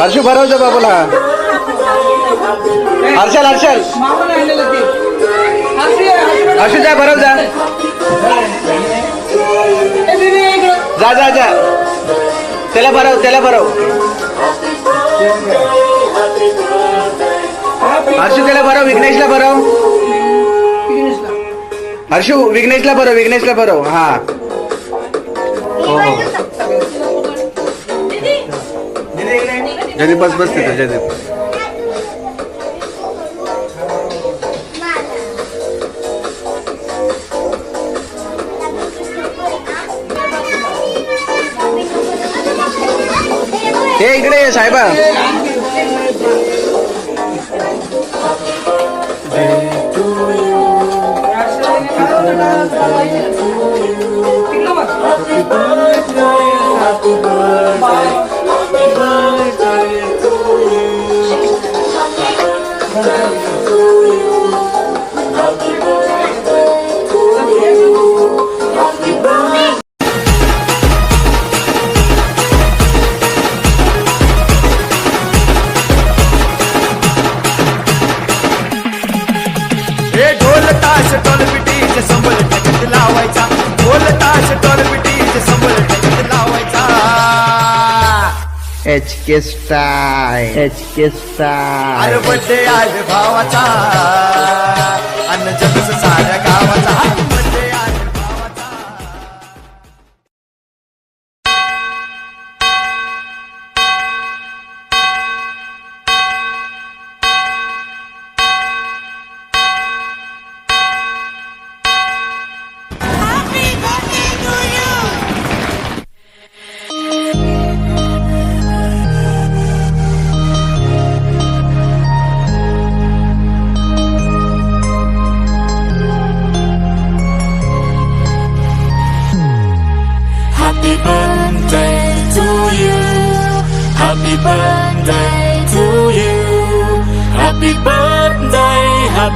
हर्षू भरवतो बाबूला. हर्षल हर्षल. हर्षू जा भरव जा. जा जा जा. त्याला भरव त्याला भरव. हर्षू त्याला भरव विघ्नेशला भरव. हर्षू विघ्नेशला भरव विघ्नेशला भरव. हा. हो हो. जयदीप बस बस तिथं जयदीप. हे इकडे ये, साहेबा. ढोल ताश ढोल पिटीचे संबळ एच के स्टाय एच के अरे स्टाय बड्डे आज भावाचा. अन्न जगस साऱ्या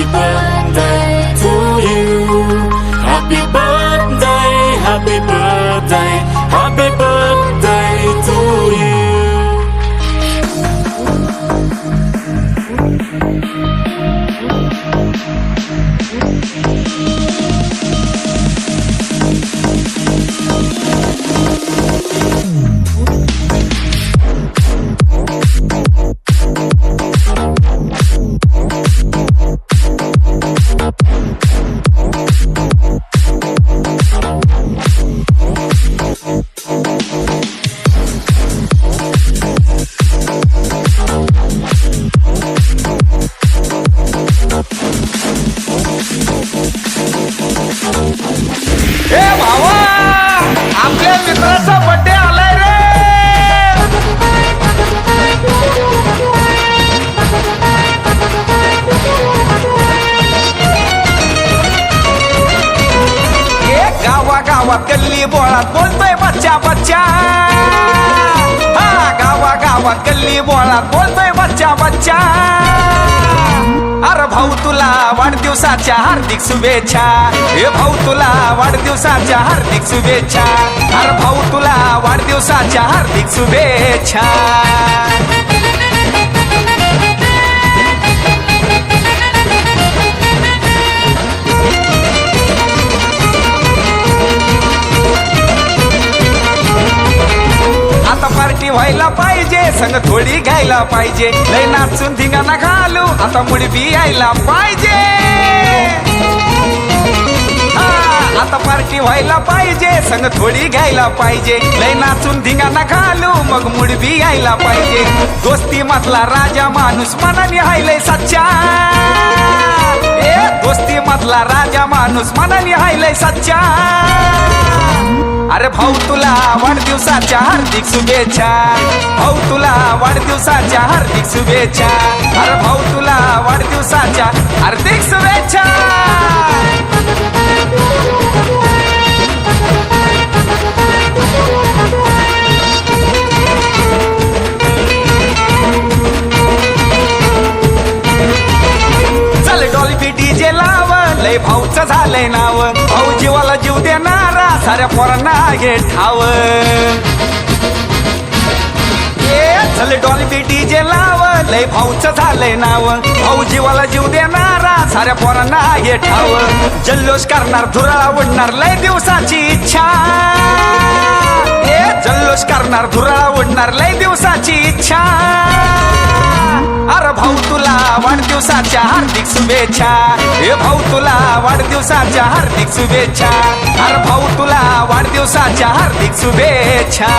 people गल्ली बोळात बोलतोय बच्चा बच्चा. हा गावा गावात गल्ली बोळात बोलतोय बच्चा बच्चा. अरे भाऊ तुला वाढदिवसाच्या हार्दिक शुभेच्छा. हे भाऊ तुला वाढदिवसाच्या हार्दिक शुभेच्छा. अरे भाऊ तुला वाढदिवसाच्या हार्दिक शुभेच्छा. यायला पाहिजे. लय नाचून धिंगाणा घालू. आता मुडबी यायला पाहिजे. आता पार्टी व्हायला पाहिजे. संग थोडी घ्यायला पाहिजे. लय नाचून धिंगाणा घालू. मग मुडबी यायला पाहिजे. दोस्ती मधला राजा माणूस मनाने हायलय सच्चा. दोस्ती मधला राजा माणूस मनाने हायलय सच्चा. अरे भाऊ तुला वाढदिवसाच्या हार्दिक शुभेच्छा. भाऊ तुला वाढदिवसाच्या हार्दिक शुभेच्छा. अरे भाऊ तुला वाढदिवसाच्या हार्दिक शुभेच्छा. चल डॉल्बी डीजे लाव लय भाऊच झालंय नाव. भाऊ जीवाला जीव द्या साऱ्या पोरांना घे ठाव. ए, चल जे डीजे लाव लय भाऊच झालंय नाव. भाऊ जीवाला जीव देणारा साऱ्या पोरांना घे ठाव. जल्लोष करणार धुराळा उडणार लय दिवसाची इच्छा. जल्लोष करणार धुराळा उडणार लय दिवसाची इच्छा. भाऊ तुला वाढदिवसाच्या हार्दिक शुभेच्छा. हे भाऊ तुला वाढदिवसाच्या हार्दिक शुभेच्छा. अरे भाऊ तुला वाढदिवसाच्या हार्दिक शुभेच्छा.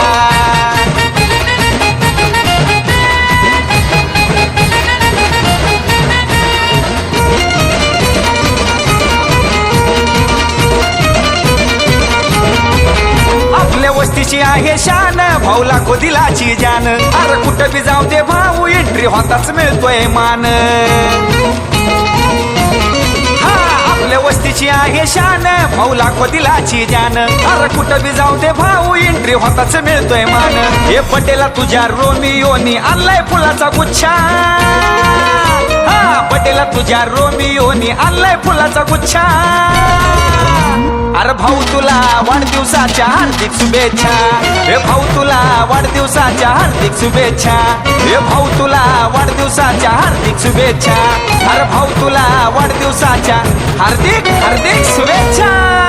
आपल्या आहे शान भाऊला दिलाची जान. अरे कुठं बी जाऊ दे भाऊ एंट्री होताच मिळतोय मान. हा आपल्या वस्तीची आहे शान भाऊला दिलाची जान. अरे कुठं बी जाऊ दे भाऊ एंट्री होताच मिळतोय मान. हे पटेला तुझ्या रोमियोनी आणलाय फुलाचा गुच्छा. हा पटेला तुझ्या रोमियोनी आणलाय फुलाचा गुच्छा. अरे भाऊ तुला वाढदिवसाच्या हार्दिक शुभेच्छा. हे भाऊ तुला वाढदिवसाच्या हार्दिक शुभेच्छा. हे भाऊ तुला वाढदिवसाच्या हार्दिक शुभेच्छा. अरे भाऊ तुला वाढदिवसाच्या हार्दिक हार्दिक शुभेच्छा.